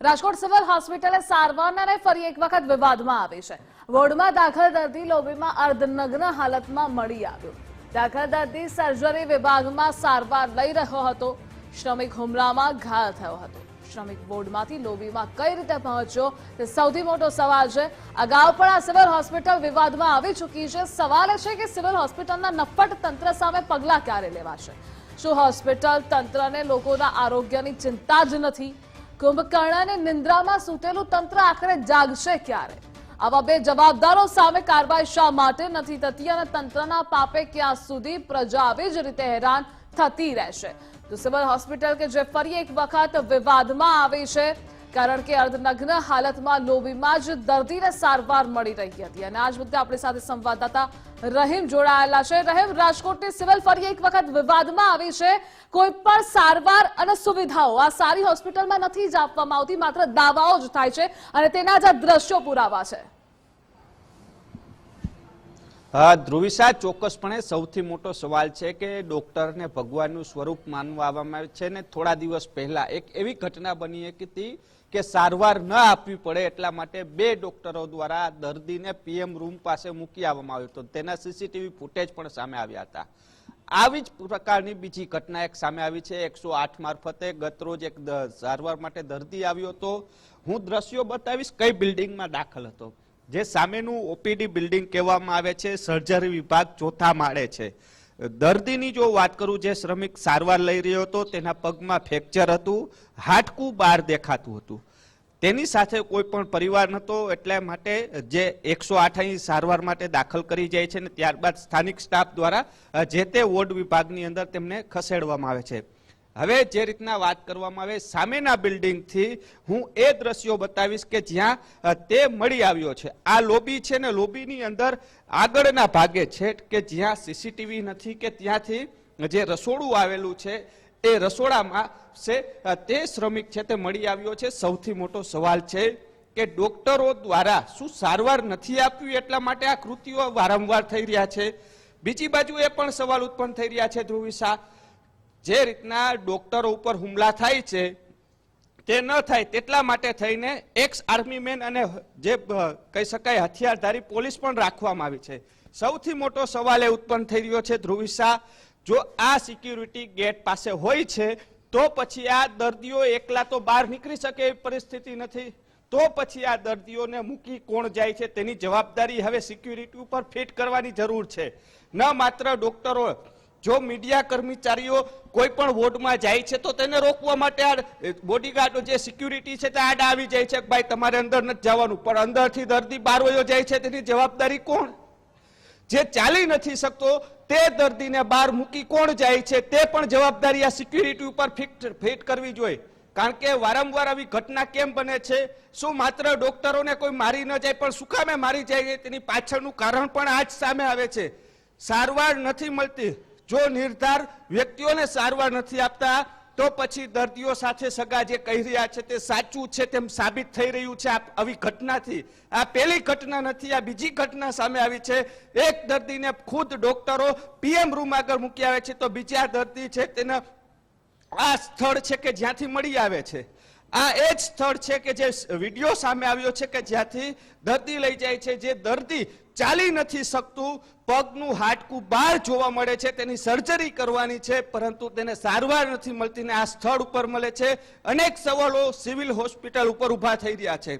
Rajkot civil હોસ્પિટલે સારવારને ફરી એક વખત વિવાદમાં આવી છે. વોર્ડમાં દાખલ દર્દી લોબીમાં અર્ધનગ્ન હાલતમાં મળી આવ્યો. દાખલ દર્દી સર્જરી વિભાગમાં સારવાર લઈ રહ્યો હતો. શ્રમિક હુમલામાં ઘાયલ થયો હતો. શ્રમિક વોર્ડમાંથી લોબીમાં કઈ રીતે પહોંચ્યો તે સૌથી મોટો સવાલ છે. અગાઉ પણ આ સિવિલ હોસ્પિટલ વિવાદમાં આવી ચૂકી છે. સવાલ એ છે કે સિવિલ હોસ્પિટલના નફટ તંત્ર સામે પગલાં ક્યારે લેવાશે? શું હોસ્પિટલ તંત્રને લોકોના આરોગ્યની ચિંતા જ નથી? કુંભકર્ણને નિંદ્રામાં સૂતેલું તંત્ર આખરે જાગશે ક્યારે? આવા બે જવાબદારો સામે કાર્યવાહી શા માટે નથી થતી અને તંત્રના પાપે ક્યાં સુધી પ્રજા આવી જ રીતે હેરાન થતી રહેશે? તો સિવિલ હોસ્પિટલ કે જે ફરી એક વખત વિવાદમાં આવી છે કારણ કે અર્ધનગ્ન હાલતમાં લોબીમાં જ દર્દીને સારવાર મળી રહી હતી. અને આ જ મુદ્દે આપણી સાથે સંવાદદાતા રહીમ જોડાયેલા છે. રહીમ, રાજકોટની સિવિલ ફરી એક વખત વિવાદમાં આવી છે. કોઈ પણ સારવાર અને સુવિધાઓ આ સારી હોસ્પિટલમાં નથી જ આપવામાં આવતી, માત્ર દાવાઓ જ થાય છે અને તેના જ આ દ્રશ્યો પુરાવા છે. ધ્રુવિશા ચોક્કસપણે સૌથી મોટો સવાલ છે કે ડોક્ટરને ભગવાનનું સ્વરૂપ માનવામાં આવે છે ને થોડા દિવસ પહેલા એક એવી ઘટના બની હતી કે સારવાર ન આપવી પડે એટલા માટે બે ડોક્ટરો દ્વારા દર્દીને પીએમ રૂમ પાસે મૂકી આવવામાં આવ્યો હતો. તેના સીસીટીવી ફૂટેજ પણ સામે આવ્યા હતા. આવી જ પ્રકારની બીજી ઘટના એક સામે આવી છે, એકસો આઠ મારફતે. ગતરોજ એક સારવાર માટે દર્દી આવ્યો હતો. હું દ્રશ્યો બતાવીશ કઈ બિલ્ડિંગમાં દાખલ હતો. જે સામેનું ઓપીડી બિલ્ડિંગ કહેવામાં આવે છે, સર્જરી વિભાગ ચોથા માળે છે. દર્દીની જો વાત કરું, જે શ્રમિક સારવાર લઈ રહ્યો હતો, તેના પગમાં ફ્રેક્ચર હતું, હાડકું બહાર દેખાતું હતું. તેની સાથે કોઈ પણ પરિવાર નહોતો, એટલા માટે જે એકસો આઠ સારવાર માટે દાખલ કરી જાય છે ને, ત્યારબાદ સ્થાનિક સ્ટાફ દ્વારા જે તે વોર્ડ વિભાગની અંદર તેમને ખસેડવામાં આવે છે. હવે જે રીતના વાત કરવામાં આવે સામેના બિલ્ડિંગથી, હું એ દ્રશ્યો બતાવીશ કે જ્યાં તે મળી આવ્યો છે. આ લોબી છે ને લોબીની અંદર આગળના ભાગે છે કે જ્યાં સીસીટીવી નથી કે ત્યાંથી જે રસોડું આવેલું છે, એ રસોડામાં છે તે શ્રમિક છે તે મળી આવ્યો છે. સૌથી મોટો સવાલ છે કે ડોક્ટરો દ્વારા શું સારવાર નથી આપવી એટલા માટે આ કૃતિઓ વારંવાર થઈ રહ્યા છે? બીજી બાજુ એ પણ સવાલ ઉત્પન્ન થઈ રહ્યા છે ધ્રુવિશા જે રીતના ડોક્ટરો ઉપર હુમલા થાય છે, તે ન થાય તેટલા માટે થઈને એક્સ આર્મી મેન અને જે કહી શકાય હથિયારધારી પોલીસ પણ રાખવામાં આવી છે. સૌથી મોટો સવાલ એ ઉત્પન્ન થઈ રહ્યો છે ધ્રુવિશા જો આ સિક્યુરિટી ગેટ પાસે હોય છે, તો પછી આ દર્દીઓ એકલા તો બહાર નીકળી શકે એવી પરિસ્થિતિ નથી. તો પછી આ દર્દીઓને મૂકી કોણ જાય છે તેની જવાબદારી હવે સિક્યુરિટી ઉપર ફિટ કરવાની જરૂર છે. ન માત્ર ડોક્ટરો જો મીડિયા કર્મચારીઓ કોઈ પણ વોર્ડમાં જાય છે, તો તેને રોકવા માટે આ બોડીગાર્ડો જે સિક્યુરિટી છે તે આડ આવી જાય છે ભાઈ તમારે અંદર નથી જવાનું. પણ અંદરથી દર્દી બહાર વયો જાય છે, તેની જવાબદારી કોણ? જે ચાલી નથી શકતો, તે દર્દીને બહાર મૂકી કોણ જાય છે, તે પણ જવાબદારી આ સિક્યુરિટી ઉપર ફિટ ફિટ કરવી જોઈએ. કારણ કે વારંવાર આવી ઘટના કેમ બને છે? શું માત્ર ડોક્ટરોને કોઈ મારી ન જાય, પણ શું કામે મારી જાય, તેની પાછળનું કારણ પણ આજ સામે આવે છે. સારવાર નથી મળતી. જો નિર્ધાર વ્યક્તિઓને સારવાર નથી આપતા, તો પછી દર્દીઓ સાથે સગા જે કહી રહ્યા છે તે સાચું છે તેમ સાબિત થઈ રહ્યું છે. આવી ઘટનાથી, આ પહેલી ઘટના નથી, આ બીજી ઘટના સામે આવી છે. એક દર્દીને ખુદ ડોક્ટરો પીએમ રૂમ આગળ મૂકી આવે છે, તો બીજા દર્દી છે તેના આ સ્થળ છે કે જ્યાંથી મળી આવે છે. આ એ જ સ્થળ છે કે જે વીડિયો સામે આવ્યો છે કે જ્યાંથી દર્દી લઈ જાય છે. જે દર્દી ચાલી નથી શકતું, પગનું હાડકું બહાર જોવા મળે છે, તેની સર્જરી કરવાની છે, પરંતુ તેને સારવાર નથી મળતી ને આ સ્થળ ઉપર મળે છે. અનેક સવાલો સિવિલ હોસ્પિટલ ઉપર ઊભા થઈ રહ્યા છે.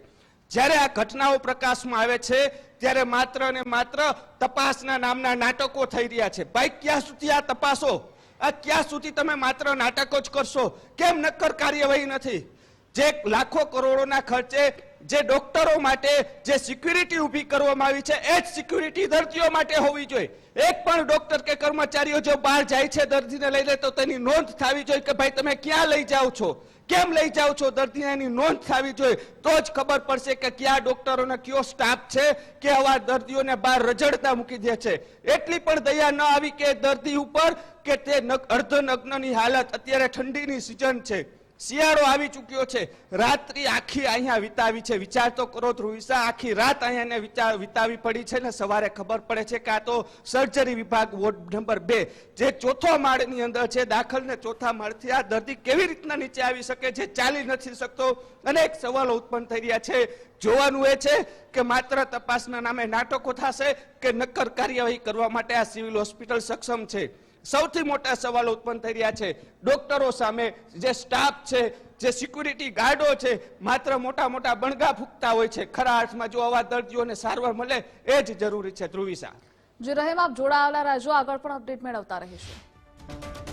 જ્યારે આ ઘટનાઓ પ્રકાશમાં આવે છે, ત્યારે માત્ર ને માત્ર તપાસના નામના નાટકો થઈ રહ્યા છે. ભાઈ, ક્યાં સુધી આ તપાસો? આ ક્યાં સુધી તમે માત્ર નાટકો જ કરશો? કેમ નક્કર કાર્યવાહી નથી? જે લાખો કરોડોના ખર્ચે જે ડોક્ટરો માટે જે સિક્યુરિટી ઊભી કરવામાં આવી છે, એ જ સિક્યુરિટી દર્દીઓ માટે હોવી જોઈએ. એક પણ ડોક્ટર કે કર્મચારીઓ જો બહાર જાય છે દર્દીને લઈને તો તેની નોંધ થવી જોઈએ કે ભાઈ તમે ક્યાં લઈ જાઓ છો? કેમ લઈ જાઓ છો દર્દીને એની નોંધ થવી જોઈએ? તો જ ખબર પડશે કે કયા ડોક્ટરોને કયો સ્ટાફ છે કે આવા દર્દીઓને બહાર રજડતા મૂકી દે છે. એટલી પણ દયા ન આવી કે દર્દી ઉપર કે તે નગ- અર્ધનગ્નની હાલત અત્યારે ઠંડીની સિઝન છે. શિયાળો આવી ચૂક્યો છે. રાત્રિ આખી અહીંયા વિતાવી છે. વિચાર તો કરો ધ્રુવિસા, આખી રાત અહીંયા વિચાર વિતાવી પડી છે ને સવારે ખબર પડે છે કે આ તો સર્જરી વિભાગ વોર્ડ નંબર બે. જે ચોથો માળની અંદર છે દાખલ ને ચોથા માળથી આ દર્દી કેવી રીતના નીચે આવી શકે છે ચાલી નથી શકતો? અનેક સવાલો ઉત્પન્ન થઈ રહ્યા છે. જોવાનું એ છે કે માત્ર તપાસના નામે નાટકો થશે કે નક્કર કાર્યવાહી કરવા માટે આ સિવિલ હોસ્પિટલ સક્ષમ છે? સૌથી મોટા સવાલો ઉત્પન્ન થઈ રહ્યા છે. ડોક્ટરો સામે જે સ્ટાફ છે, જે સિક્યુરિટી ગાર્ડો છે, માત્ર મોટા મોટા બણગા ફૂંકતા હોય છે. ખરા અર્થમાં જો આવા દર્દીઓને સારવાર મળે, એ જ જરૂરી છે ધ્રુવિસા. જે, રહેમ, આપ જોડાયેલા રહેજો. આગળ પણ અપડેટ મેળવતા રહીશું.